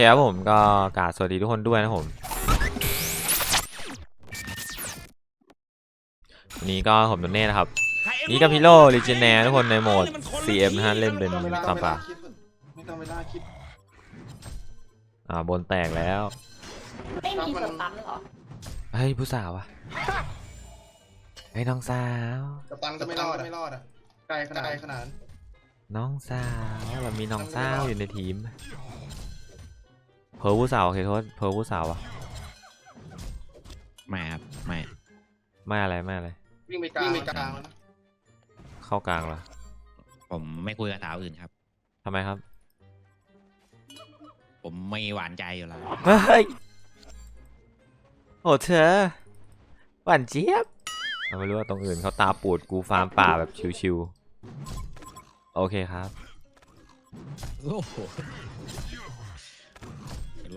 เคครับผมก็กราบสวัสดีทุกคนด้วยนะผมวันนี้ก็ผมโดนเน่นะครับ นี่กับพิโลลิเจเนียทุกคนในโหมด CM นะฮะเล่นเป็นตามป่าไม่ต้องเวลาคิดอ่าบนแตกแล้วไม่มีสตันเหรอเฮ้ยผู้สาวอะเฮ้ยน้องสาวกัปตันก็ไม่รอดไม่รอดอะไกลขนาดไกลขนาดนั้นน้องสาวเรามีน้องสาวอยู่ในทีม เพอผู้สาวโอเคโทษเพอผู้สาวอะไม่ครับไม่ไม่อะไรไม่อะไรวิ่งไปกลางวิ่งไปกลางแล้วนะเข้ากลางเหรอผมไม่คุยกับสาวอื่นครับ ทำไมครับผมไม่หวานใจอยู่แล้วเฮ้ยโอ้เธอหวานเจี๊ยบเราไม่รู้ว่าตรงอื่นเขาตาปูดกูฟาร์มป่าแบบชิวๆโอเคครับ โอ้โหไม่รู้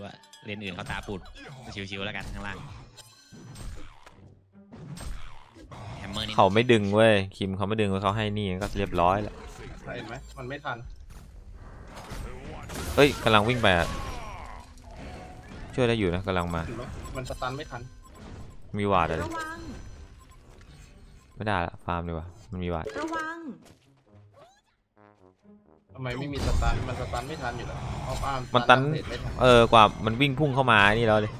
ว่าเรียนอื่นเขาตาปูดชิวๆแล้วกันข้างล่างแฮมเมอร์นี่เขาไม่ดึงเว้ยคิมเขาไม่ดึงเว้ยเขาให้นี่ก็เรียบร้อยแล้วเห็นไหมมันไม่ทันเฮ้ยกำลังวิ่งไปอะช่วยได้อยู่นะกำลังมา เห็นไหมมันสตันไม่ทันมีวาดอะไรระวัง ไม่ได้ละฟาร์มดีกว่ามันมีวาดระวัง ทำไมไม่มีสตันมันสตันไม่ทันอยู่แล้วออฟอาร์มมันตัน เสร็จไม่ทันเออกว่ามันวิ่งพุ่งเข้ามานี่แล้วเลย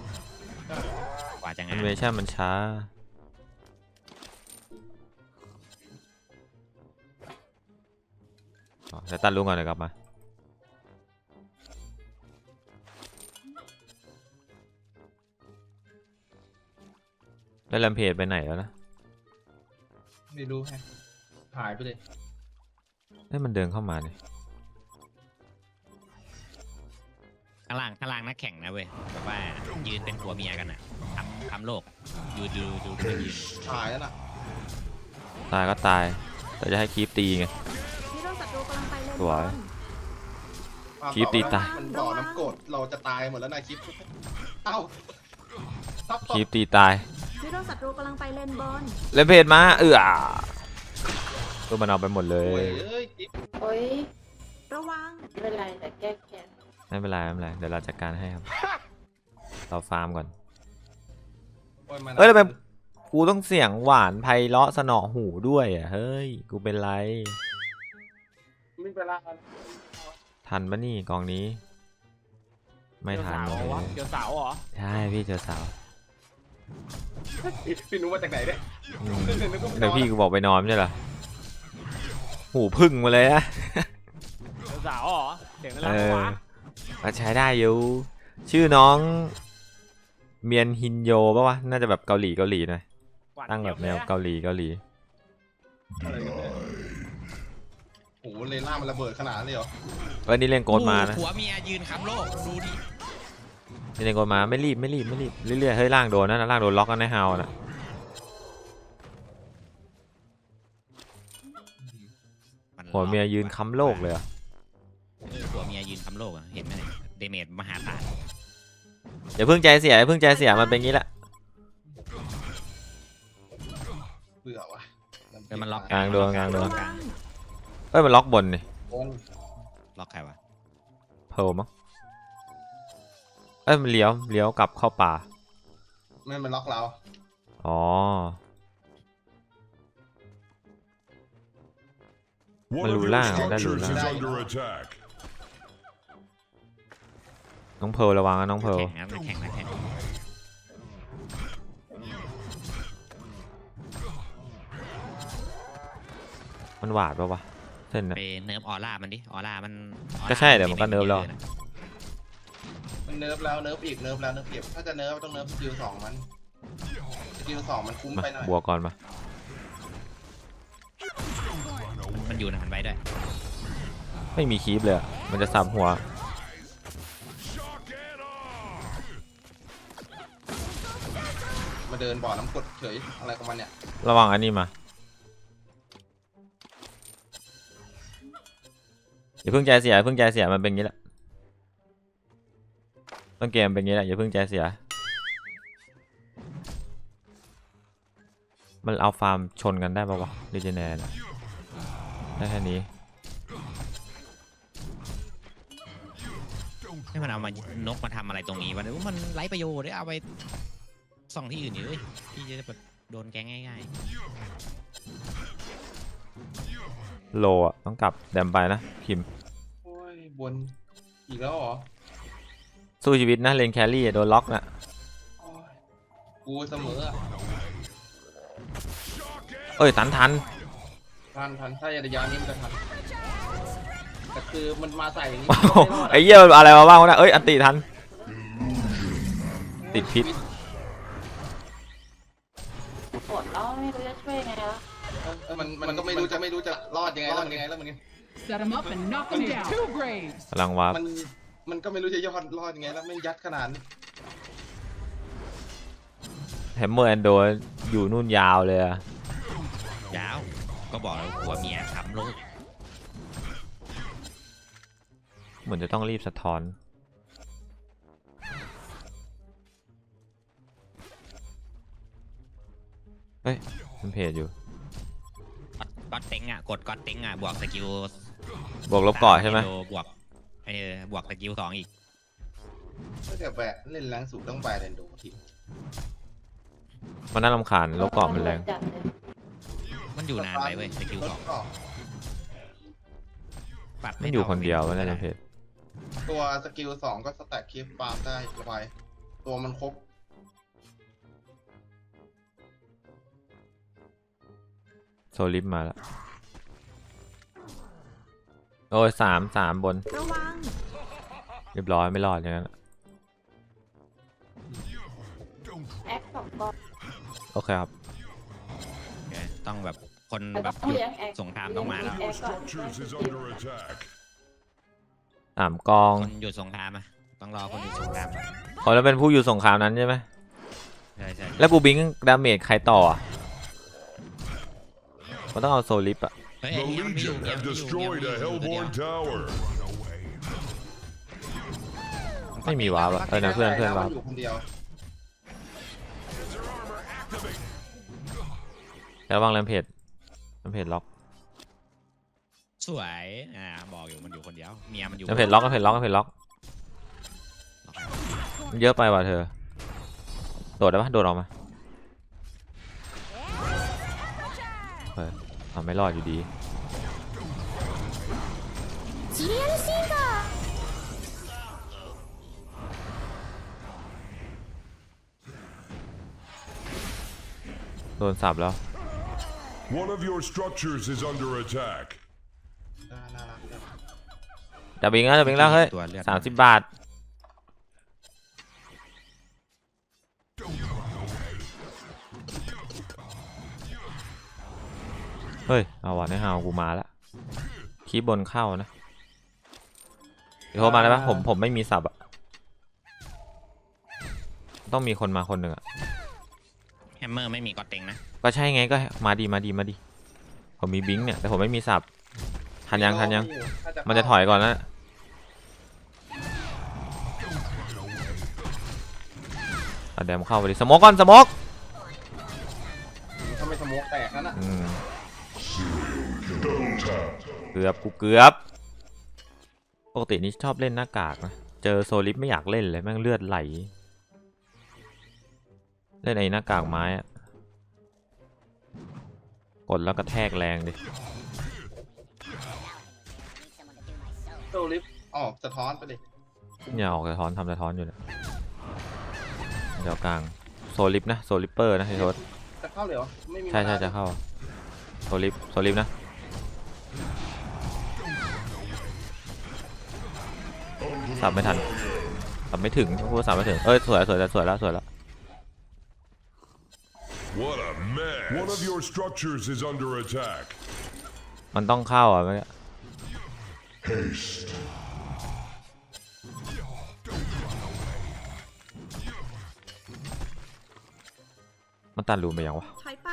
กว่าจะแองานินเมชันมันช้า อ๋อเดี๋ยวตัดลุงก่อนเดี๋ยวกลับมา แล้วแลมเพจไปไหนแล้วนะไม่รู้แฮะหายไปเลยเฮ้ยมันเดินเข้ามาเนี่ย ข้างล่างข้างล่างนักแข่งนะเว้ยแบบว่ายืนเป็นผัวเมียกันอะทำทำโลกดูดูดูดูยืนหายแล้วน่ะตายก็ตาย แต่จะให้คีปตีไงฮีโร่ศัตรูกำลังไปเลนสวยบอลความคลิปตีตาย มันบ่อน้ำกรดเราจะตายหมดแล้วนายคลิปเอ้าทับคีปตีตายฮีโร่ศัตรูกำลังไปเลนบอลแลมเพจมาเออตัวมันเอาไปหมดเลโอ้ยย เอ้ยคลิปโอ้ยระวัง ไม่เป็นไรแต่แก้แค้น ไม่เป็นไรไม่เป็นไรเดี๋ยวเราจัดการให้ครับเราฟาร์มก่อนโอ้ยมันเอ้ยแล้วแบบกูต้องเสียงหวานไพเราะสนอหูด้วยอะเฮ้ยกูเป็นไรไม่เป็นไรทันปะนี่กองนี้ ไม่ทันเจอสาวเหรอวะเจอสาวเหรอใช่พี่เจอสาวพี่รู้มาจากไหนเนี่ยอืมนึกว่าไปนอนเดี๋ยวพี่กูบอกไปนอนไม่ใช่เหรอหูพึ่งมาเลยอะเจอสาวเหรอเสียงอะไรเออวะ ก็ใช้ได้อยู่ ชื่อน้อง เมียนฮินโยปะวะ น่าจะแบบเกาหลีเกาหลีหน่อยหวานตั้งแบบแนวเจี๊ยบเลยอะเกาหลีเกาหลีอะไรกันเนี่ยโอ้โหเลน่ามันระเบิดขนาดนั้นเลยเหรอเอ้ยนี่เล่นโกดมานะผัวเมียยืนค้ำโลกดูดินี่เล่นโกดมาไม่รีบไม่รีบไม่รีบเรื่อยๆเฮ้ยล่างโดนนะล่างโดนล็อกกันในเฮานะนหัวเมียยืนค้ำโลกเลยเหรอเออผัวเมี ยยืนค้ำโลกอะเห็นไหมเนี่ยเดเมจมหาศาลอย่าเพิ่งใจเสียอย่าเพิ่งใจเสียมันเป็นงี้แหละเบื่อว่ะเดี๋ยวมันล็อกกลางโดนกลางโดนกลางเอ้ยมันล็อกบนนี่โอนล็อกใครวะเพลมั้งเอ้ยมันเลี้ยวเลี้ยวกลับเข้าป่าไม่มันล็อกเราอ๋อ One of your Malula, structures Malula. is under attack. น้องเพร์ลระวังนะน้องเพร์ลแข่งนะนักแข่งนักแข่งมันหวาดปะวะเส้นน่ะไปเนิร์ฟออร่ามันดิออร่ามันออร่าก็ใช่เดี๋ยวมันก็เนิร์ฟแล้วยอะนะมันเนิร์ฟแล้วเนิร์ฟอีกเนิร์ฟแล้วเนิร์ฟอีกถ้าจะเนิร์ฟต้องเนิร์ฟสกิลสองมันสกิลสองมันคุ้มมาไปหน่อยบวกก่อนมามันอยู่นะมันไปด้วยไม่มีคีบเลยอะมันจะสับหัว มาเดินบ่อน้ำกรดเฉยอะไรของมันเนี่ยระวังอันนี้มาอย่าเพิ่งใจเสียอย่าเพิ่งใจเสียมันเป็นงี้แหละต้นเกมเป็นงี้แหละอย่าเพิ่งใจเสีย มันเอาฟาร์มชนกันได้ปะวะดิเจเนร์ได้แค่นี้ไม่มันเอามานกมาทำอะไรตรงนี้วะเนี่ยมันไร้ประโยชน์เลยเอาไป ส่องที่อื่นอยู่เลยที่จะแบบโดนแกงง่ายโลอะต้องกลับแดมไปนะคิม โอ้ยบนอีกแล้วเหรอสู้ชีวิตนะเลนแครี่อะโดนล็อกนะโอ้ยกูเสมออะเอ้ยตันทันทันทันถ้าระยะนี้มันจะทันแต่คือมันมาใส่อย่างนี้โอ้โหม่รดะไอ้เหี้ยอะไรมาบ้างวะเนะเอ้ยอันติทัน ติดพิษ ปวดแล้วไม่รู้จะช่วยไงแล้วเออมันมันก็ไม่รู้จะไม่รู้จะรอดยังไงแล้วมันยังไงแล้วมัน Set him up and knock him down. Two graves. กำลังวาร์ปมันมันก็ไม่รู้จะยอดรอดยังไงแล้วไม่ยัดขนาดนี้แฮมเมอร์แอนโดอยู่นู่นยาวเลยอะๆยาว ก็บอกแล้วผัวเมียทำลูกเหมือนจะต้องรีบสะท้อน เฮ้ยมันเพจอยู่ก็อตเต็งอะกดก็อตเต็งอะบวกสกิลบวกลบเกาะใช่ไหมโลบวกเออบวกสกิลสองอีกถ้าเกิดแบะเล่นแรงสูงต้องแบะเรนโดทีมันน่ารำคาญลบเกาะมันแรงจัดเลยมันอยู่นานไปเว้ยสกิลสองก็ปรับมันอยู่คนเดียวมันน่าจะเพจตัวสกิลสองก็สแต็กคีฟฟาร์มได้ระบายตัวมันครบ โซลิฟมาแล้ว โอ้ยสามสามบน ระวัง เรียบร้อยไม่รอดอย่างนั้นอะแอคสองกองโอเคครับ โอเคต้องแบบคนแต่แบต้บองหยุดเลี้ยงแอคสงครามต้องมาแล้วเลี้ยง Your แอคก่อน structures is under attack. สามกองคนหยุดสงครามอะต้องรอคนหยุดสงครามก่อนอ๋อแล้วเป็นผู้อยู่สงครามนั้นใช่ไหม ใช่ใช่แล้วกูบิงดาเมจใครต่ออะ มันต้องเอาโซลิฟอะเฮ้ย The ไอ้เหี้ยมันไม่อยู่ Legion เนี่ย have มันไม่อยู่เนี่ย destroyed มัน a อยู่ตัวเดียว Hellborn tower. ไม่มีวาร์ปอะเออนะเพื่อนเพื่อนวาร์ปอยู่คนเดียวแล้ววางแรมเพจแรมเพจล็อกสวย อ่า บอกอยู่ มันอยู่คนเดียว เมียมันอยู่แรมเพจล็อกแรมเพจล็อกแรมเพจล็อกมันเยอะไปว่ะเธอ โดดได้ปะโดดออกมา เฮ้ยทำไม่รอดอยู่ดีโดนสับแล้ว One of your structures is under attack. น่าน่ารักจังจะบิงแล้วจะบิงแล้วเฮ้ยตัวเลือดสามสิบบาท เฮ้ย เอาว่ะในฮาวกูมาแล้วคีบบนเข้านะโทรมาได้ปะผมผมไม่มีสับอะต้องมีคนมาคนหนึ่งอะแฮมเมอร์ไม่มีก็อตเต็งนะ ก็ใช่ไงก็มาดีมาดีมาดี ผมมีบิงเนี่ยแต่ผมไม่มีสับทันยังทันยังถ้ามันจะถอยก่อนนะอะเดมเข้าไปดิสโมกก่อนสโมกถ้าไม่สโมกแตกนั่นน่ะอืม เกือบกูเกือบปกตินี่ชอบเล่นหน้ากากนะ เจอโซลิฟไม่อยากเล่นเลยแม่งเลือดไหล เล่นไอ้หน้ากากไม้อะกดแล้วก็แทกแรงดิโซลิฟออกสะท้อนไปดิอย่าออกสะท้อนทำสะท้อนอยู่เนี่ยเดี๋ยวกลางโซลิฟนะโซลิปเปอร์นะไอ้โทษจะเข้าเลยเหรอไม่มีใช่ใช่เวลาจะเข้าโซลิฟโซลิฟนะ สับไม่ทันสับไม่ถึงพูดว่าสับไม่ถึง เอ้ยสวยสวยแล้วสวยแล้วสวยแล้ว What a mess. One of your structures is under attack. มันต้องเข้าอะเมื่อกี้ Haste. มันตัดรูมไปยังวะ ถอยไป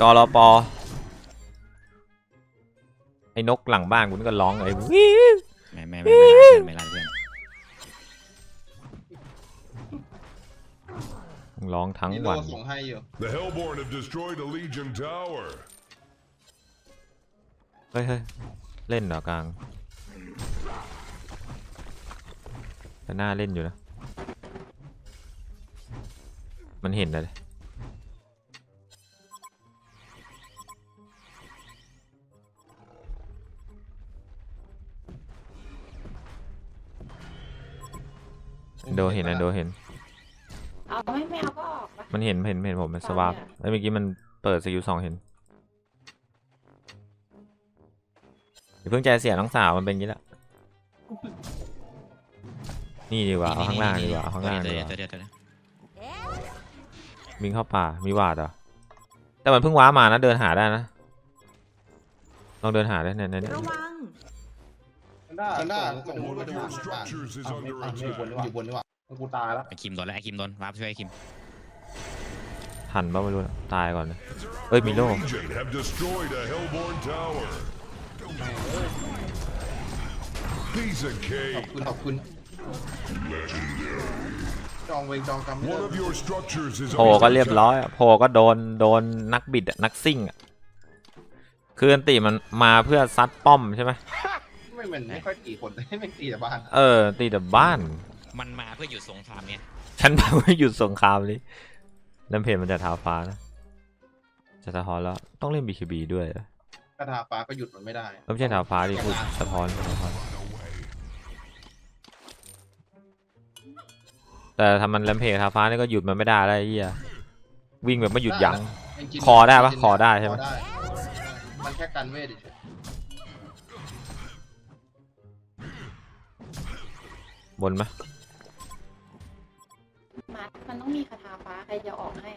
กรอป อไอ้นกหลังบ้านคุณก็ร้องไอ้วิไม่ไม่ไม่ไม่รันไม่รันเพื่อนร้องทั้งมีโลวัน ส่งให้อยู่ The Hellborn have destroyed a Legion tower. เฮ้ยเฮ้ยเล่นเหรอกลางแต่หน้าเล่นอยู่นะ มันเห็นเลย โดเห็นนะโดเห็น เอาไม่ไม่เอาก็ออกไปมันเห็นเห็นเห็นผมมันสวาปตายอะแล้วเมื่อกี้มันเปิดสกิลสองเห็นอย่าเพิ่งใจเสียน้องสาวมันเป็นอย่างนี้แหละนี่ดีกว่าเอาข้างล่างดีกว่าเอาข้างล่างตัวดีเดีกยวว่าตัวเดียวตัวเดียววิ่งเข้าป่ามีวาดเหรอแต่มันเพิ่งว้ามานะเดินหาได้นะลองเดินหาได้เนี่ยเนี่ยเนี่ย ระวัง ซันด้า One of your structures is อ้าวไม่ under อ้าวไม่อยู่บน attack. นี่หว่าอยู่บนนี่หว่ากูตายแล้วไอคิมโดนแล้วไอคิมโดนวาร์ปช่วยไอคิมทันป่ะไม่รู้นะตายก่อนนะเอ้ยมีโล่ Legion have destroyed a Hellborn tower. Piece of ขอบ cake. คุณขอบคุณจองเวงจองกรรมไม่ One ได้ of your structures is โผล่ under ก็เรียบ attack. ร้อยอะโผล่ก็โดนโดนนักบิดอะนักซิ่งอะคืออันติมันมาเพื่อซัดป้อมใช่ไหม ไม่เหมือนไม่ค่อยกี่คนไม่ตีแต่บ้านเออ ตีแต่บ้าน มันมาเพื่อหยุดสงครามเนี่ยฉันบอกว่าหยุดสงครามนี้ลำเพจมันจะท้าฟ้านะ จะสะท้อนแล้ว ต้องเล่น BKB ด้วยเหรอกระทาฟ้าก็หยุดมันไม่ได้เอ้ยไม่ใช่ท้าฟ้าดิพูดสะท้อนสะท้อนแต่ทำมันลำเพจท้าฟ้านี่ก็หยุดมันไม่ได้แล้วไอ้เหี้ยวิ่งแบบไม่หยุดยั้ง คอได้ปะคอได้ใช่ไหมคอมันแค่กันเวทเฉ บนไหมมัดมันต้องมีคาถาฟ้าใครจะออกให้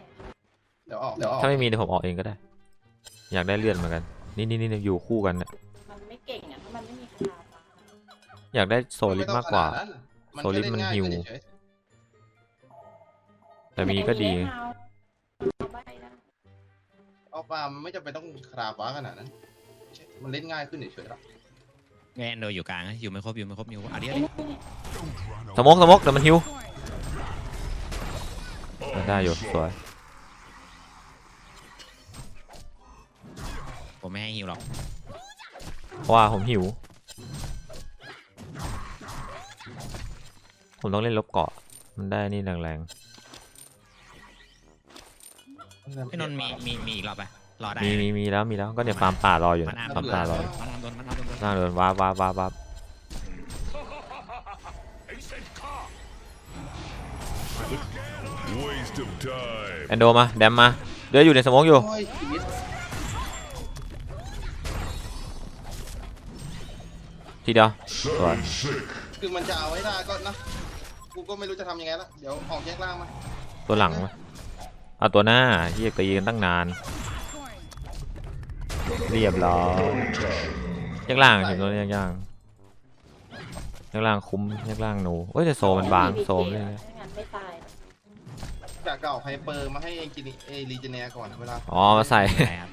เดี๋ยวออกเดี๋ยวออกถ้าไม่มีเดี๋ยวผมออกเองก็ได้ อยากได้เลื่อนเหมือนกัน นี่นี่นี่อยู่คู่กันเนี่ยมันไม่เก่งอะถ้ามันไม่มีคาถาฟ้าอยากได้โซลิดมากกว่าไต้องขนดนั้นโซลิดมันแค่หิวเล่นง่ายขึ้นเฉยแต่มีก็ดีแต่เอาเอาใบนะๆออกมามันไม่จำเป็นต้องคาราฟ้าขนาดนั้น มันเล่นง่ายขึ้นเฉยๆหรอก แอนโดอยู่กลางนะอยู่ไม่ครบอยู่ไม่ครบอยู่อะเดี๋ยวเอ้ยเดี๋ยวนี่สมกสมกเดี๋ยวมันฮิวได้อยู่สวยผมไม่ให้ฮิวหรอกเพราะว่าผมหิว ผมต้องเล่นลบเกาะ มันได้นี่แรงไอ้นนท์มีมีมีอีกรอบปะ รอได้ๆมีมีมีแล้วมีแล้วก็เนี่ยฟาร์มป่ารออยู่มันนะอาฟาร์มป่ารออยู่มันอาโดนมันอาโดนน่าเดินว้าบว้าบว้าบว้าบ Waste of time. แอนโดมาแดมมาเดืออยู่ในสมองอยู่ โอ้ยชีวิตทีเดียวสวย Sick. คือมันจะเอาให้ได้ก็นะกูก็ไม่รู้จะทำยังไงละเดี๋ยวออกแยกล่างมาตัวหลังมาเอาตัวหน้าเฮียตีกันตั้งนาน เรียบร้อยแยกล่างเห็นตัวนี้แยกล่างแยกล่างคุ้มแยกล่างหนูเอ้ยแต่โซมันบางโซมเลยไม่งั้นไม่ตายอยากจะออกไฮเปอร์มาให้เองกินเอรีเจเนียก่อนเวลาอ๋อมาใส่ใช่ครับ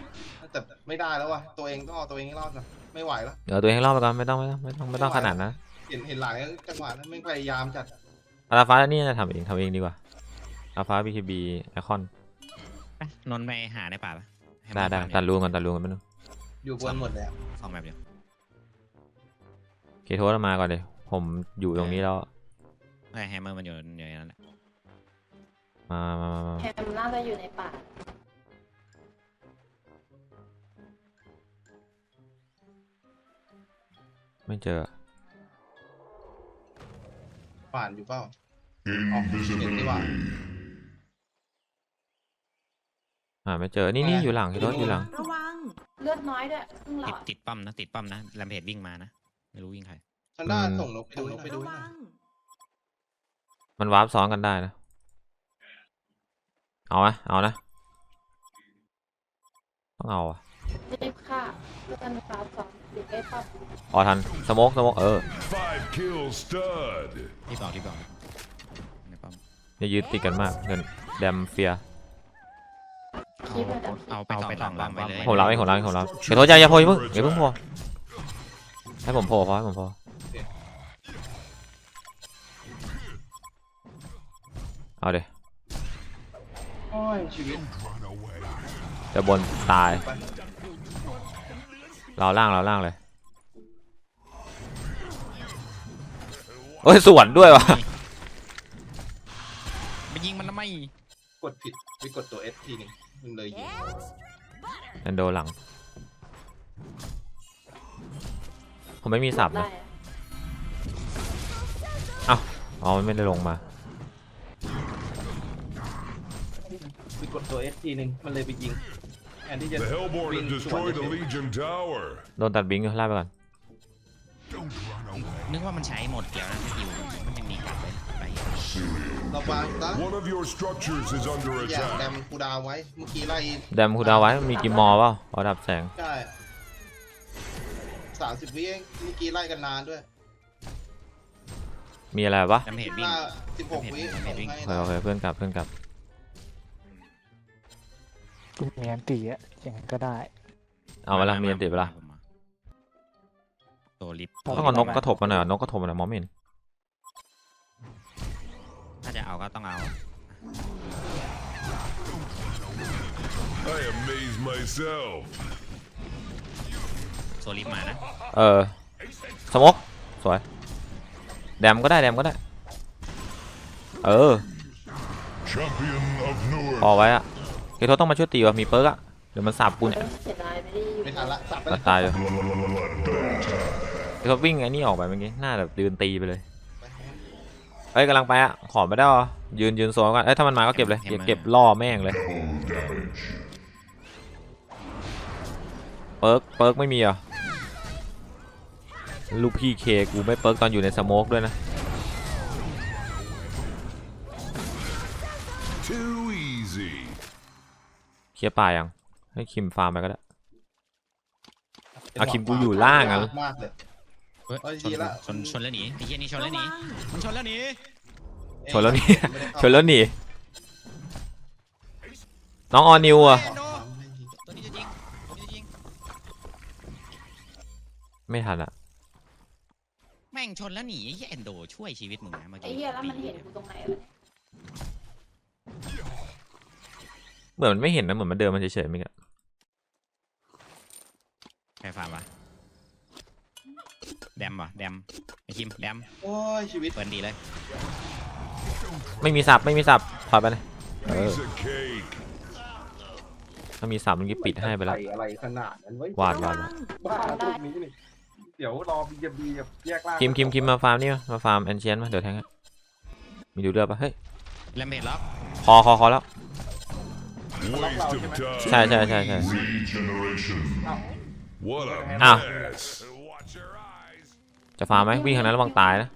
แต่ไม่ได้แล้วว่ะตัวเองต้องเอาตัวเองให้รอดนะไม่ไหวแล้ว เดี๋ยวตัวเองให้รอบไปก่อนไม่ต้องไม่ต้องไม่ต้องไม่ต้องขนาดนะเห็นเห็นหลายจังหวะนั้นไม่พยายามจัดอาราฟ้านี่จะทำเองทำเองดีกว่าอาราฟ้าบีคีบีไอคอนไปนนท์ไปหาในป่าปะให้ได้มันได้ฟาร์มตัดรูกันตัดรูกันไปบนึง อยู่บนหมดแล้วสองแบบเดียวเคโทสมาก่อนเลย ผมอยู่ตรงนี้แล้วไอ้แฮมเมอร์มันอยู่อยู่ในนั้นแหละมามามามาแฮมน่าจะอยู่ในป่าไม่เจอป่านอยู่เปล่าออกเห็นดีกว่าอ่าไม่เจอ นี่นี่อยู่หลังเคโทสอยู่หลังระวัง เลือดน้อยด้วยครึ่งหลติดอดติดป้อมนะติดป้อมนะแรมเพจวิ่งมานะไม่รู้วิ่งใครฉันได้อืมส่งนกไปดูนกไปดูระหน่วัอยงมันวาร์ปซ้อนกันได้นะ เอาไหมเอานะ ต้องเอาอะรีบฆ่าเพื่อนฟ้าสองติดได้ป้อมอ๋อทัน สโมกสโมกเออ Five kills stud. ที่บอกที่บอกในป้อมอย่ายืดติดกันมากเดินแดมเฟียคิ เอาไปเอาไปสองลำไปเลยผมรัเองผมราบเองผมราเดี๋ยวโทษอยอย่าโพยมึงเดี๋เพิ่งโพให้ผมโพพอให้ผมโพเอาเดี๋ยวจะบนตาย เราล่างเราล่างเลย โอ้ยสวนด้วยวะไปยิงมันทำไมกดผิดไปกดตัว F ทีนึง มันเลยยิงแอนโดหลัง ผมไม่มีสับได้นะอะอ๋อมันไม่ได้ลงมาไปกดตัว S ทีหนึงมันเลยไปยิงแทนที่จะ The Hellborn have destroyed a Legion tower. โดนตัดบิงค์ไล่ไปก่อน นึกว่ามันใช้หมดเกี่ยวนะสกิลมันยังมีกลับเลยไป ระวังซะ One of your structures is under อย่าแด attack. มกูดาวไว้ เมื่อกี้ไล่แดมคูดาวไว้มีกิมมอร์เปล่าพอดับแสงใช่สามสิบวิเองเมื่อกี้ไล่กันนานด้วยมีอะไรปะดาเมจวิ่งห้าสิบหกวิดาเมจวิ่งส่งให้โอเคนะโอเคเพื่อนกลับเพื่อนกลับกูมีอันตีอะอย่างนั้นก็ได้ เอาเวลามีอันติดเวลาตัวลิฟต์ต้องเอานกกระทบมาหน่อยนกกระทบมาหน่อยมองไม่เห็น ถ้าจะเอาก็ต้องเอา I amaze myself. โซลิฟต์มานะเออสมกสวย แดมก็ได้แดมก็ได้ เออ Champion of พอ Newark. ไว้อะเคโทต้องมาช่วยตีว่ะมีเปิร์กอะเดี๋ยวมันสับกูเนี่ยเสียดายไม่ได้อยู่ไม่ทันละสับไปตายตายเลยเคโทวิ่งไอ้นี่ออกไปเมื่อกี้หน้าแบบยืนตีไปเลย เอ้ยกำลังไปอะขอไม่ได้หรอ ยืนยืนโซนก่อนเอ้ยถ้ามันมาก็เก็บเลย เก็บเก็บล่อแม่งเลย เปิร์กเปิร์กไม่มีเหรอ ลูกพี่เคกูไม่เปิร์กตอนอยู่ในสโมกด้วยนะ Too easy. เคลียร์ป่ายัง ให้คิมฟาร์มไปก็ได้อะคิมกูอยู่ล่างอะยกมากเลย เฮ้ยเอ้ยชดีนละ ชนชนแล้วหนีไอ้เหี้ยนี่ชนแล้วหนีระวังมันชนแล้วหนีชนแล้วหนีไม่ได้ชนแล้วหนีน้องออนิวอะแอนโดตัวนี้จะยิงตัวนี้จะยิงไม่ทันอะแม่งชนแล้วหนีไอ้เหี้ยแอนโดช่วยชีวิตมึงนะเมื่อไอ้กี้เหี้ยแล้วมันเห็นกูตรงไหนวะเนี่ยเหมือนมันไม่เห็นนะ เหมือนมันเดินมันเฉยๆเมื่อกี้ใครฟาร์มวะ แดมวะแดมไอ้คิมแดมโอ้ยชีวิตเปิดดีเลยไม่มีสับไม่มีสับถอยไปเลยเออ Piece of cake. ถ้ามีสับมันก็ปิดให้ไปแล้วใส่อะไรขนาดนั้นไว้ยวาดวาดบ้าพวกนี้นี่เดี๋ยวรอบีจะบีกับแยกล่างคิมคิมคิมมาฟาร์มนี่มามาฟาร์มแอนเชียนมาเดี๋ยวแทงให้มีดูเรือปะเฮ้ยแลมเบดล็อกคอคอคอแล้ว Waste of time. ใช่ใช่ใช่ใช่ Regeneration. What a Ow. mess. Watch your eyes. จะฟาร์มไหมวิ่งทางนั้นระวังตายนะ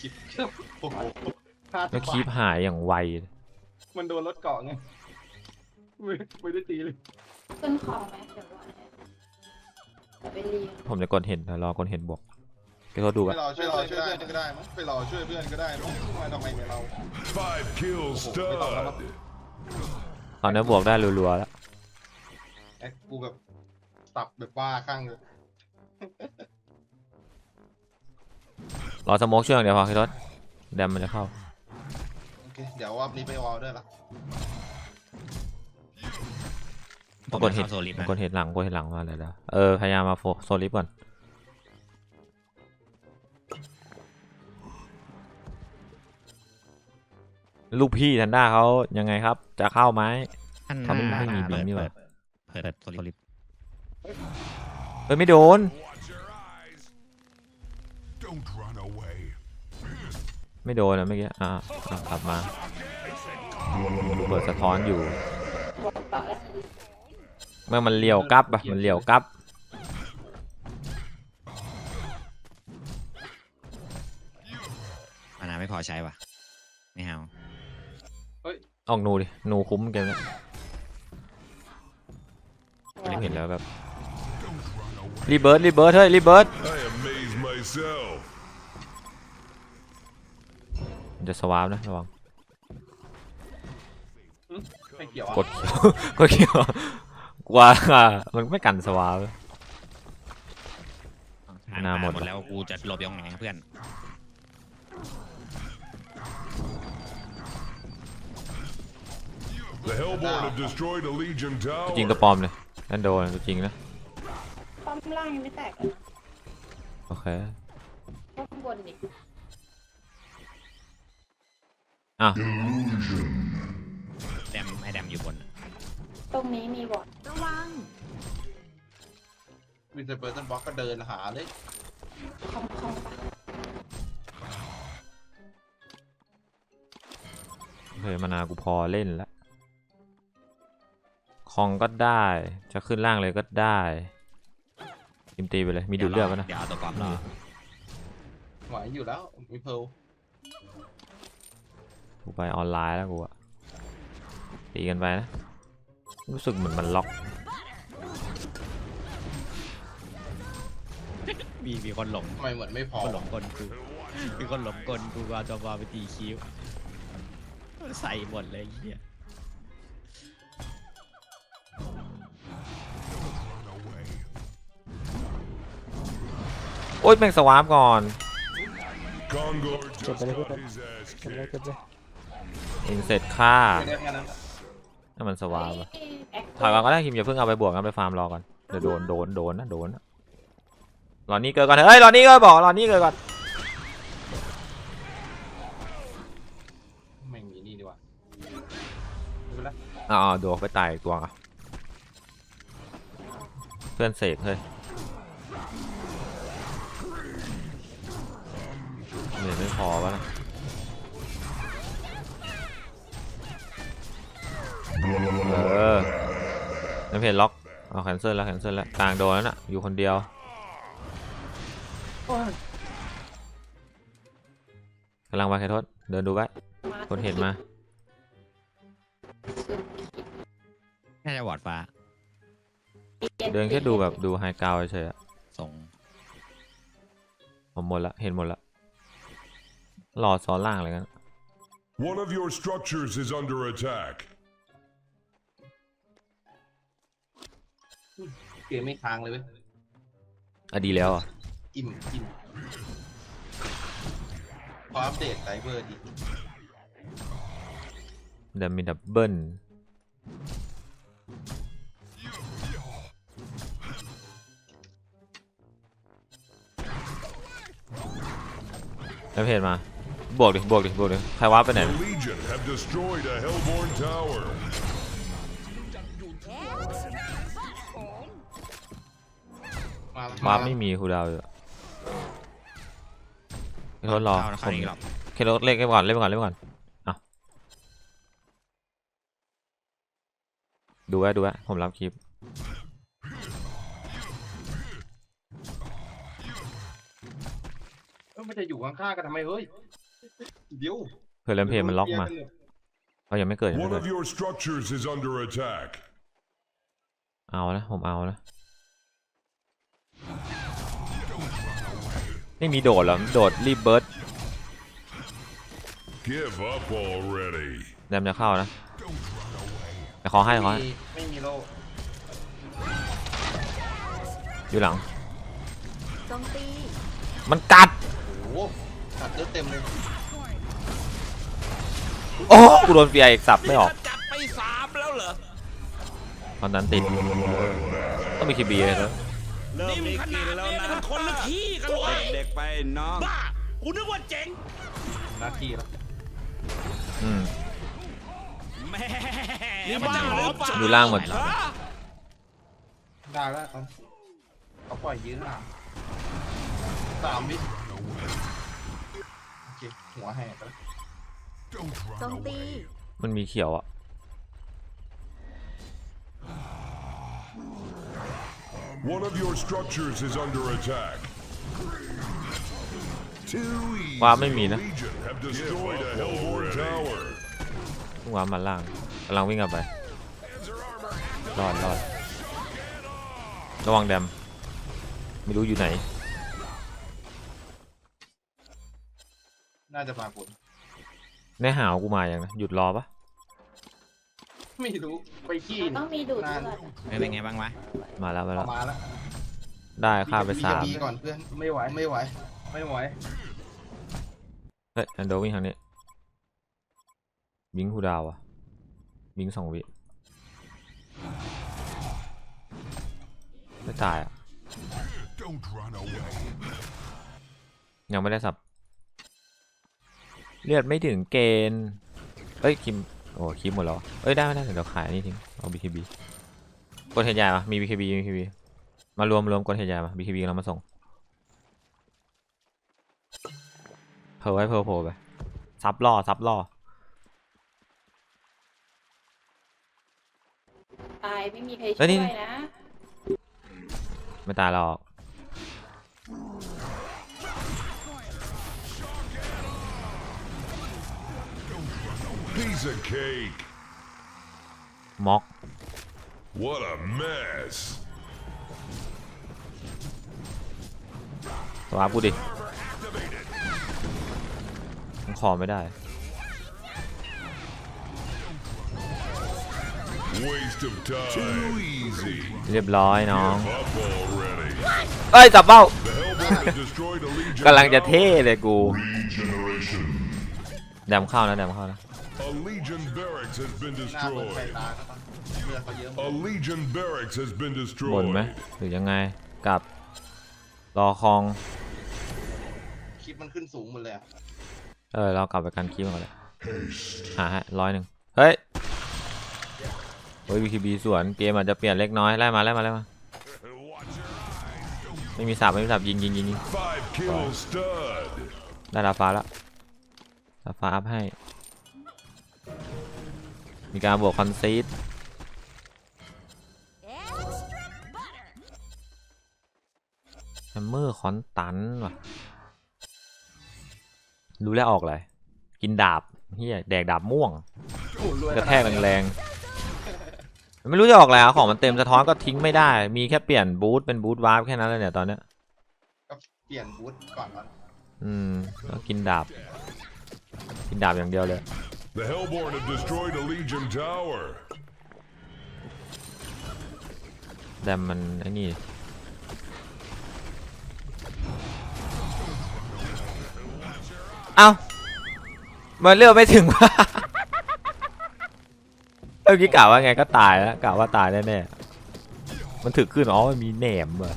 คิดโอ้โหพลาดแล้วคีบหายอย่างไวมันโดนรถเกาะไงไม่ไม่ได้ตีเลยขึ้นคอไหมเดี๋ยวว่าเนี่ยเดี๋ยวไปรีนผมจะกดเห็นเดี๋ยวรอกดเห็นบวกเดี๋ยวเขาดูไปปะรอช่วยรอช่วยเพื่อนก็ได้มั้งไปรอช่วยเพื่อนก็ได้มั้งมาทำไมเนี่ยเรา Five kills stud. ตอนนี้บวกได้รัวๆแล้วไอ้กูแบบ ตับแบบบ้าข้างเลยรอสโมกช่วยอย่างเดียวพอคิดรถแดมมันจะเข้า โอเคเดี๋ยวรอบนี้ไปวอลด้วยละผมกดเห็เข้านโซลิฟต์ผมนะกดเห็นหลังกดเห็นหลังมาเลยเดี๋ยวเออ พยายามมาโฟโซลิฟก่อน ลูกพี่ทันด้าเขายังไงครับ จะเข้าไหมท่านเขาไม่ไม่มีบิงนี่หว่า เปิดเปิดโซลิฟต์ เฮ้ยไม่โดน Watch your eyes. Don't run away. ไม่โดนอะเมื่อกี้ อะอะกลับมาเปิดสะท้อนอยู่บอกต่อแล้วเมื่อมันเลี้ยวกลับอะมันเลี้ยวกลับมานาไม่พอใช้ว่ะ ไม่เอาออกหนูดิหนูคุ้มเกมเนี้ยเห็นแล้วแบบ รีเบิร์ดรีเบิร์ดเฮ้ยรีเบิร์ด I amaze myself. มันจะสวาปนะระวังไม่เกี่ยวกดเขียวกดเขียวกว่ามันไม่กันสวาปทางหน้าหมด หมดแล้วกูจะหลบยังไงเพื่อน The Hellborn have destroyed a Legion จริง tower. ตัวปลอมเลยนั่นโดนตัวจริงนะ ป้อมล่างยังไม่แตกเลยโอโอเคข้างบนอีกอะ แดมไอ้แดมอยู่บนอะตรงนี้มีบอดระวัง วินเซอร์เบอร์ตันบล็อกก็เดินหาเลยคอมคอมปะโอเคมานากูพอเล่นแล้วคองก็ได้ จะขึ้นล่างเลยก็ได้ ทีมตีไปเลย มีดูดเลือดปะนะ เดี๋ยวเอาตัวกรอบรอไหวอยู่แล้ว มีเพร์ลกูไปออนไลน์แล้วกูอะตีกันไปนะ รู้สึกเหมือนมันล็อก มีมีคนหลงทำไมเหมือนไม่พอคนหลงกลกูมีคนหลงกลกูก็เอาตัวกรอบไปตีคิ้ว ใส่หมดเลยไอ้เหี้ย โอ๊ยแม่งสวาร์ปก่อน Congo Get just ready, got get his ass เก็บเลย kicked. เก็บเลยอินเสร็จค่าไม่ได้แค่นั้นถ้ามันสวาร์ปอะแอคถอยก่อนก็ได้คิมอย่าเพิ่งเอาไปบวกกันไปฟาร์มรอก่อนเดี๋ยวโดนโดนโดนนะโดนนะรอนี่เกิดก่อนเถอะเฮ้ยรอนี่เกิดบอกรอนี่เกิดก่อนไม่มีนี่ดีกว่าดูแลวอ่าโดนไปตายอีกตัวอะเพื่อนเสกเฮ้ย เหนื่อยไม่พอวะนะเออน้ำเพจล็อกเอาแคนเซิลแล้วแคนเซิลแล้วกลางโดนแล้วน่ะอยู่คนเดียวกำลังมาแคทศเดินดูไว้คนเห็นมาน่าจะวอร์ดฟ้า เดินแค่ดูแบบดูไฮกราวเฉยๆอะส่งผมหมดละ เห็นหมดละ รอซ้อนล่างอะไรกัน One of your structures is under attack. เกมไม่ค้างเลยเว้ยอะดีแล้วอะอิ่มอิ่มพออัปเดตไดเวอร์ดีเดยวมีดับเบิลแล้วเพจมา บวกดิบวกดิบวกดิใครว้าร์ปไปไหน The นะ Legion have destroyed a Hellborn tower. มาแล้ววาร์ปไม่มีคูลดาวน์อยู่เคทดรอเข้าเข้าอีกรอบเคทดเล่นไปก่อนเล่นไปก่อนเล่นไปก่อนอะดูไว้ดูไว้ผมรับคลิปเออมันจะอยู่ข้างๆกันทำไมเฮ้ย เดี๋ยวเผื่อเลมเพจมันล็อกมาเขายังไม่เกิดยังไม่ One เกิด of your structures is under attack. เอานะผมเอานะไม่มีโดดเหรอโดดรีบเบิร์ด Give up already. แดมจะเข้านะแต่ขอให้ขอให้ไม่มีไม่มีโลอยู่หลัง โจมตีมันกัดโอ้โห ตัดเลือดเต็มเลยโอ้กูโดนเฟียอีกสับไม่ออกจับไปสามแล้วเหรอตอนนั้นติดต้องมีคีบีเลยเนอะเริ่มมีกลินแล้วนะคนละขี้กันเด็กๆไปน้องบ้ากูนึกว่าเจ๋งหน้าที่แล้วอืมแม่นี่บ้าหรือเปล่าอยู่ล่างหมดได้แล้วเขาเขาปล่อยยืนอะสามวิ โอเคหัวแหกแล้วโจมตีมันมีเขียวอะ One of your structures is under attack. Too easy. ว้าร์ปไม่มีนะ Legion have destroyed a Hellborn tower. พุ่งว้าร์ปมาล่างกำลังวิ่งกลับไปรอดรอดระวังแดมไม่รู้อยู่ไหน น่าจะมาผลในหาวกูมาอย่างนะหยุดรอปะไม่รู้ไปขี้มันต้องมีดูดนานเลือดเฮ้ยเป็นไงบ้างวะมาแล้วมาแล้ว มาแล้วได้ค่าไปสามบีก่อนเพื่อนไม่ไหวไม่ไหว ไม่ไหวเฮ้ยอันโดวิ่งทางนี้วิงคูดาวอะวิงสองวิไม่ตายอะ Don't run away. ยังไม่ได้สับ เลือดไม่ถึงเกณฑ์เอ้ยคิมโอ้คิมหมดแล้วเอ้ยได้ไม่ได้เดี๋ยวขายอันนี่ทิ้งเอา BKB กดเห็นใหญ่ปะมี BKB มี BKB มารวมรวมกดเห็นใหญ่ปะ BKB กำลังมาส่งเพอไว้เพอโผล่ไปซับล่อซับล่อตายไม่มีใครเอ้ช่วยนี่นะ ไม่ตายหรอก Piece of cake. ม็อก What a mess. ตัวอาพูดดิมันขอไม่ได้ Waste of time. Too easy. เรียบร้อยน้อง Up already. เอ้ยจับเป้า The Hellborn have destroyed a Legion กำลังจะ tower. เท่เลยกู Regeneration. แดมเข้านะแดมเข้านะ A Legion barracks has been หน้าเบิร์ไฟ destroyed. ตาก็ต้องเลือดเขาเยอะหม A ด Legion barracks has been บนไหม destroyed. หรือยังไงกลับรอคลอง คลิปมันขึ้นสูงหมดเลยอะเออเรากลับไปกันคีมันก่อนเลยหาฮะร้อยหนึ่งเฮ้ยเฮ้ย BKB สวนเกมอาจจะเปลี่ยนเล็กน้อยไล่มาไล่มาไล่มาไม่มีสับไม่มีสับยิงยิงยิงยิง Five kill stud. ได้ดาฟ้าแล้วดาฟ้าอัพให้ มีการบวกคอนซีดแฮมเมอร์คอนตันว่ะ รู้แล้วออกเลย กินดาบเฮียแดกดาบม่วงโอ้รวยกระแทกแรงๆ ไม่รู้จะออกแล้วของมันเต็มสะท้อนก็ทิ้งไม่ได้ มีแค่เปลี่ยนบูทเป็นบูทวาร์ปแค่นั้นเลยเนี่ยตอนเนี้ย ก็เปลี่ยนบูทก่อนวะอืมก็กินดาบ กินดาบอย่างเดียวเลย The Hellborn have destroyed a Legion tower. แดมมันไอ้นี่ เอ้ามันเลือกไม่ถึงว่าเมื่อกี้กล่าวว่าไงก็ตายแล้วกล่าวว่าตายแน่ๆมันถึกขึ้นอ๋อมันมีแหนมเหรอ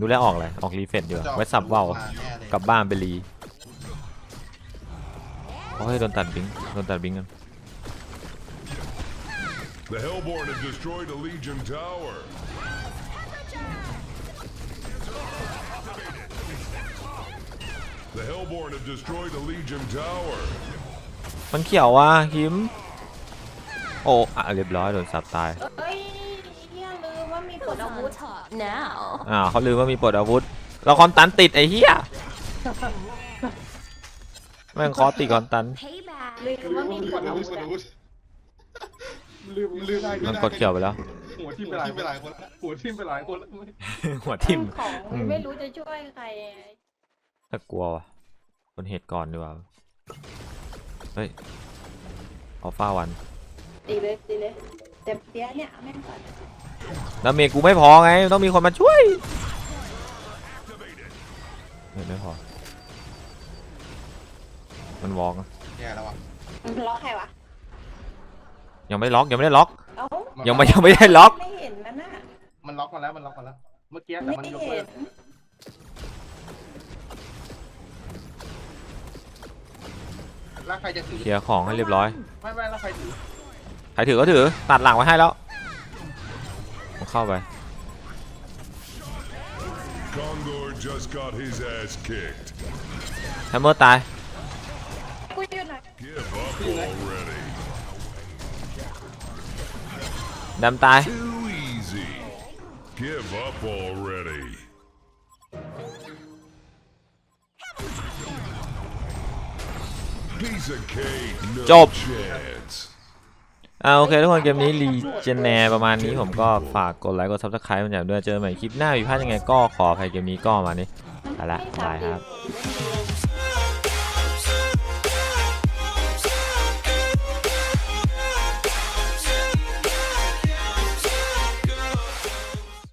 ดูแลออกเลยออกรีเฟรชดีกว่าไว้สับเว่ากลับบ้านไปรี โอ้ยโดนตัดบิงโดนตัดบิงกัน The Hellborn have destroyed a Legion tower. The Hellborn have destroyed a Legion tower. มันเขียวว่ะคิม โอ้อะเรียบร้อยโดนสับตายเอ้ยเฮียลืมว่ามีปลดอาวุธ now อ่าวเขาลืมว่ามีปลดอาวุธ เราคอนตันติดไอ้เหี้ย แม่งคอติดคอนตัน payback ลืมว่ามีปลดอาวุธอะลืมลืมได้มันกดเขียวไปแล้ว หัวทิ่มไปหลายคนล้วหัวทิ่มไปหลายคนแล้วหัวทิ่ม ของอืม ไม่รู้จะช่วยใครถ้ากลัวว่ะคนเหตุก่อนดีกว่า เฮ้ยอัลฟาวัน ตีเลยตีเลยแต่เปี้ยเนี่ยเอาแม่งก่อนแล้วเมย์กูไม่พอไง ต้องมีคนมาช่วยเมย์ไม่พอ มันวองอะแย่แล้วอะมันล็อกใครวะยังไม่ได้ล็อกยังไม่ได้ล็อก เอ้ายังไม่ยังไม่ได้ล็อก ไม่เห็นนั่นน่ะมันล็อกมาแล้วมันล็อกมาแล้ว เมื่อกี้แต่ไม่มันยกเห็เลินกแล้วใครจะถือเคลียร์ของให้เรียบร้อย ไม่ไม่แล้วใครถือใครถือก็ถือ ตัดหลังไว้ให้แล้วเอาเข้าไป Kongor just got his ass kicked. แฮมเมอร์ตายกู อยู่ไหน Give up already. ดำตาย Too easy. Give up already. Piece of cake. No Job. chance. อ่าโอเคทุกคนเกมนี้รีเจนแนร์ประมาณนี้ผมก็ฝากกดไลค์กดซับสไครต์มันอย่างด้วยเจอกันใหม่คลิปหน้ามีพลาดยังไงก็ขออภัยเกมนี้ก็ประมาณนี้ไปละบายครับไม่